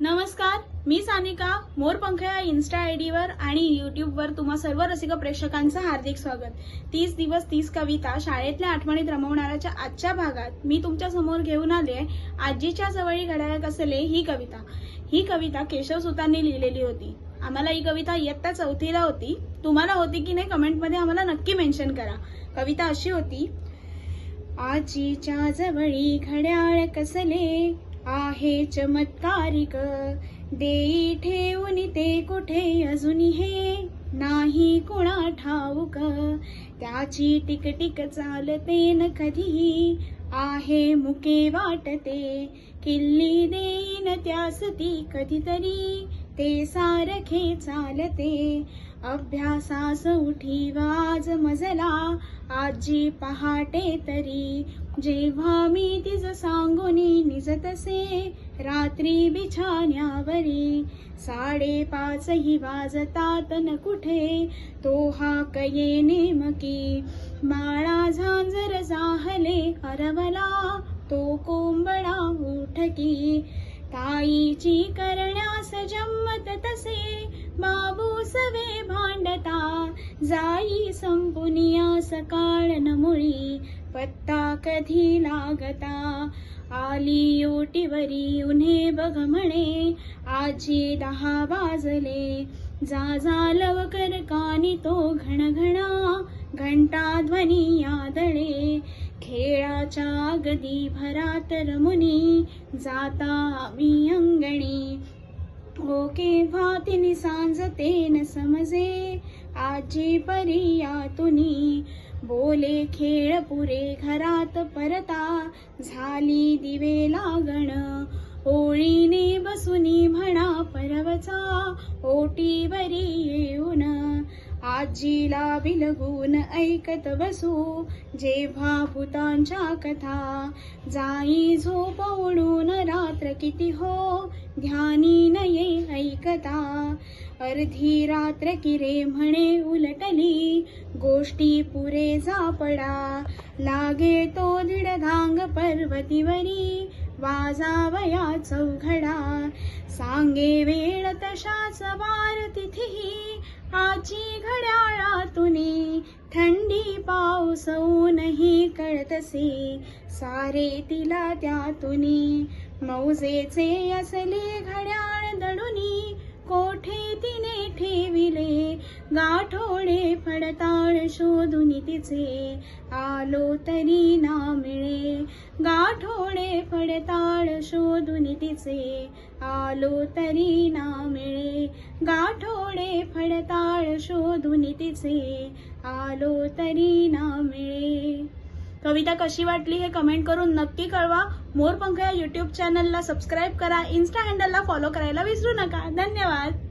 नमस्कार मी सानिका मोरपंखळ्या या Insta I डीवर आणि यूट्यूबवर तुम्हा सर्व रसिक प्रेक्षकांचं हार्दिक स्वागत. तीस दिवस तीस कविता शाळेतल्या आठवणीत रमवणाऱ्याच्या आजच्या भागात मी तुमच्यासमोर घेऊन आले आहे आजीच्या जवळी घड्याळ कसले ही कविता. ही कविता केशव सुतांनी लिहिलेली होती. आम्हाला ही कविता इयत्ता चौथीला होती. तुम्हाला होती की नाही कमेंटमध्ये आम्हाला नक्की मेन्शन करा. कविता अशी होती. आजीच्या जवळी घड्याळ कसले आहे चमत्कारिक. देई ठेवून ते कुठे अजून हे? नाही कुणा ठाऊक. त्याची टिकटिक चालते न कधी आहे मुके वाटते. किल्ली देईन त्यास ती कधीतरी. ते सारखे चालते. अभ्यासास उठी वाज मजला आजी पहाटे तरी. जेव्हा मी तिज सांगुनी निजतसे रात्री बिछाण्यावरी साडेपाच ही वाजतात न कुठे तो हाक ये नेमकी. माळा झांजर जाहले हरवला तो कोंबडा उठकी. ताईची करण्यास जम्मत तसे बाबू सवे भांडता जाई संपुनिया सकाळ नमुळी पत्ता कधी लागता? आली ओटीवरी उन्हे बघ म्हणे आजी दहा वाजले. जा जा लवकर कानी तो घणघणा घंटा ध्वनी यादळे. अगदी भरात रमुनी जाता मी अंगणी. हो केव्हा तिने सांजते न समजे आजी परिया तुनी बोले खेळ पुरे घरात परता झाली दिवे लागण. ओळीने बसुनी म्हणा परवचा ओटीवरी येऊन आजीला विलगून ऐकत बसू जेव्हा भूतांच्या कथा. जाई झोप रात्र किती हो ध्यानी नये ऐकता. अर्धी रात्र किरे म्हणे उलटली गोष्टी पुरे जापडा लागे तो दिडधांग पर्वतीवरी वाजावया चौघडा सांगे वेळ तशाच वार तिथी आजी घड्याळातुनी थंडी पाऊस ऊनही कळतसे. सारे तिला त्यातुनी मौजेचे असले घड्याळ दडुनी कोठे ती गाठोडे फडताळ शोधून तिचे आलो तरी ना मिळे. गाठोडे फडताळ शोधून तिचे आलो तरी ना मिळे. गाठोडे फडताळ शोधून तिचे आलो तरी ना मिळे. कविता कशी वाटली हे कमेंट करून नक्की कळवा. मोरपंख या युट्यूब चॅनलला सबस्क्राईब करा. इन्स्टा हँडलला फॉलो करायला विसरू नका. धन्यवाद.